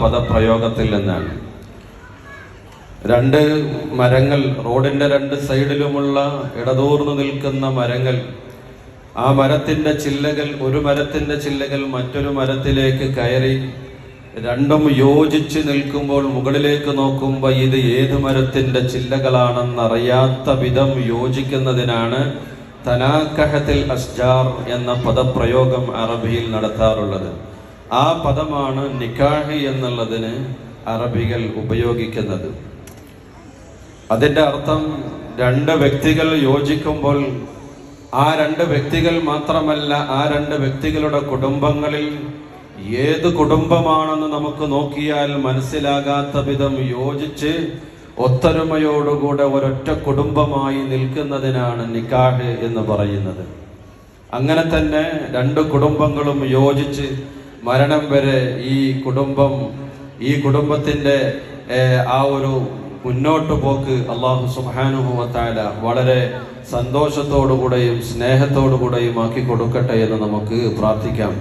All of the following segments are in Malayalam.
പദപ്രയോഗത്തിൽ നിന്നാണ് രണ്ട് മരങ്ങൾ റോഡിന്റെ രണ്ട് സൈഡിലുമുള്ള ഇടതൂർന്നു നിൽക്കുന്ന മരങ്ങൾ ആ മരത്തിന്റെ ചില്ലകൾ ഒരു മരത്തിന്റെ ചില്ലകൾ മറ്റൊരു മരത്തിലേക്ക് കയറി രണ്ടും യോജിച്ച് നിൽക്കുമ്പോൾ മുകളിലേക്ക് നോക്കുമ്പോൾ ഇത് ഏത് മരത്തിന്റെ ചില്ലകളാണെന്നറിയാത്ത വിധം യോജിക്കുന്നതിനാണ് തനാക്കഹത്തിൽ അസ്ജാർ എന്ന പദപ്രയോഗം അറബിയിൽ നടത്താറുള്ളത്. ആ പദമാണ് നിക്കാഹ് എന്നുള്ളതിന് അറബികൾ ഉപയോഗിക്കുന്നത്. അതിന്റെ അർത്ഥം രണ്ട് വ്യക്തികൾ യോജിക്കുമ്പോൾ ആ രണ്ട് വ്യക്തികൾ മാത്രമല്ല ആ രണ്ട് വ്യക്തികളുടെ കുടുംബങ്ങളിൽ ഏത് കുടുംബമാണെന്ന് നമുക്ക് നോക്കിയാൽ മനസ്സിലാകാത്ത വിധം യോജിച്ച് ഒത്തൊരുമയോടുകൂടെ ഒരൊറ്റ കുടുംബമായി നിൽക്കുന്നതിനാണ് നിക്കാഹ് എന്ന് പറയുന്നത്. അങ്ങനെ തന്നെ രണ്ട് കുടുംബങ്ങളും യോജിച്ച് മരണം വരെ ഈ കുടുംബം ഈ കുടുംബത്തിന്റെ ആ ഒരു മുന്നോട്ട് പോക്ക് അള്ളാഹു സുബാനുഭവത്തായ വളരെ സന്തോഷത്തോടുകൂടെയും സ്നേഹത്തോടുകൂടെയും ആക്കി കൊടുക്കട്ടെ എന്ന് നമുക്ക് പ്രാർത്ഥിക്കാം.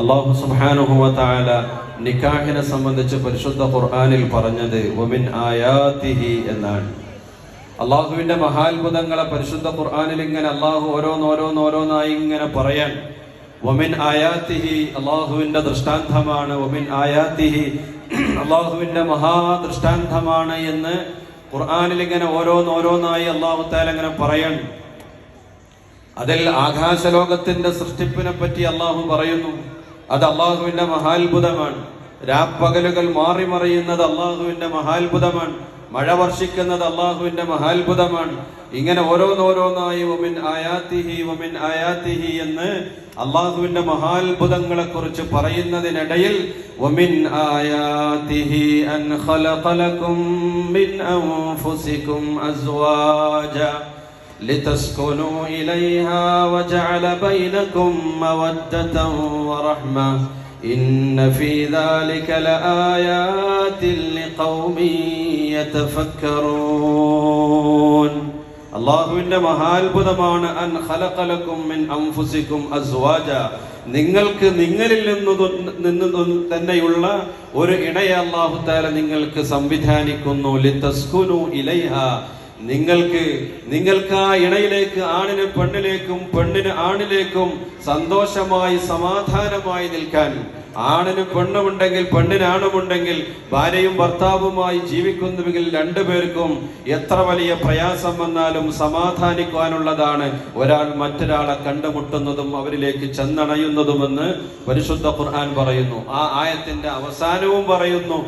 അള്ളാഹു സുബാനുഭവത്തായ നിക്കാഹിനെ സംബന്ധിച്ച് പരിശുദ്ധ ഖുർആനിൽ പറഞ്ഞത് ഒമിൻ ആയാതിഹി എന്നാണ്. അള്ളാഹുവിന്റെ മഹാത്ഭുതങ്ങളെ പരിശുദ്ധ ഖുർആനിൽ ഇങ്ങനെ അള്ളാഹു ഓരോന്നോരോന്നോരോന്നായി ഇങ്ങനെ പറയാൻ ഒമിൻ ആയാത്തിഹി അള്ളാഹുവിന്റെ ദൃഷ്ടാന്തമാണ് ഒമിൻ ആയാത്തിഹി അള്ളാഹുവിന്റെ മഹാദൃഷ്ടാന്തമാണ് എന്ന് ഖുർആാനിൽ ഇങ്ങനെ ഓരോന്നോരോന്നായി അള്ളാഹു താല ഇങ്ങനെ പറയണം. അതിൽ ആകാശലോകത്തിന്റെ സൃഷ്ടിപ്പിനെ പറ്റി അള്ളാഹു പറയുന്നു. അത് അള്ളാഹുവിന്റെ മഹാത്ഭുതമാണ്. രാപ്പകലുകൾ മാറി മറിയുന്നത് അള്ളാഹുവിന്റെ മഹാത്ഭുതമാണ്. മഴ വർഷിക്കുന്നത് അള്ളാഹുവിന്റെ മഹാത്ഭുതമാണ് ഇങ്ങനെ ഓരോന്നോരോന്നായി ഒമിൻ ആയാത്തിഹി ഒമിൻ ആയാത്തിഹി എന്ന് അള്ളാഹുവിന്റെ മഹാത്ഭുതങ്ങളെ കുറിച്ച് പറയുന്നതിനിടയിൽ ഒമിൻ ആയാത്തിഹി അൻ ഖലഖലകും മിൻ അൻഫുസികും അസ്വാജ لتسكنوا إليها وجعل بينكم مودة ورحمة إن في ذلك لآيات لقوم يتفكرون അള്ളാഹുവിന്റെ മഹാത്ഭുതമാണ് അൻ ഖലഖലക്കും മിൻ അൻഫുസിക്കും അസ്വാജ നിങ്ങൾക്ക് നിങ്ങളിൽ നിന്ന് തൊ- നിന്ന് തൊ- തന്നെയുള്ള ഒരു ഇണയെ അള്ളാഹു താല നിങ്ങൾക്ക് സംവിധാനിക്കുന്നു ലിതസ്കുനു ഇലൈഹ നിങ്ങൾക്ക് നിങ്ങൾക്ക് ആ ഇണയിലേക്ക് ആണിന് പെണ്ണിലേക്കും പെണ്ണിന് ആണിലേക്കും സന്തോഷമായി സമാധാനമായി നിൽക്കാൻ. ആണിന് പെണ്ണുമുണ്ടെങ്കിൽ പെണ്ണിന് ആണുമുണ്ടെങ്കിൽ ഭാര്യയും ഭർത്താവുമായി ജീവിക്കുന്നുവെങ്കിൽ രണ്ടുപേർക്കും എത്ര വലിയ പ്രയാസം വന്നാലും സമാധാനിക്കാനുള്ളതാണ് ഒരാൾ മറ്റൊരാളെ കണ്ടുമുട്ടുന്നതും അവരിലേക്ക് ചെന്നണയുന്നതുമെന്ന് പരിശുദ്ധ ഖുർആൻ പറയുന്നു. ആ ആയത്തിന്റെ അവസാനവും പറയുന്നു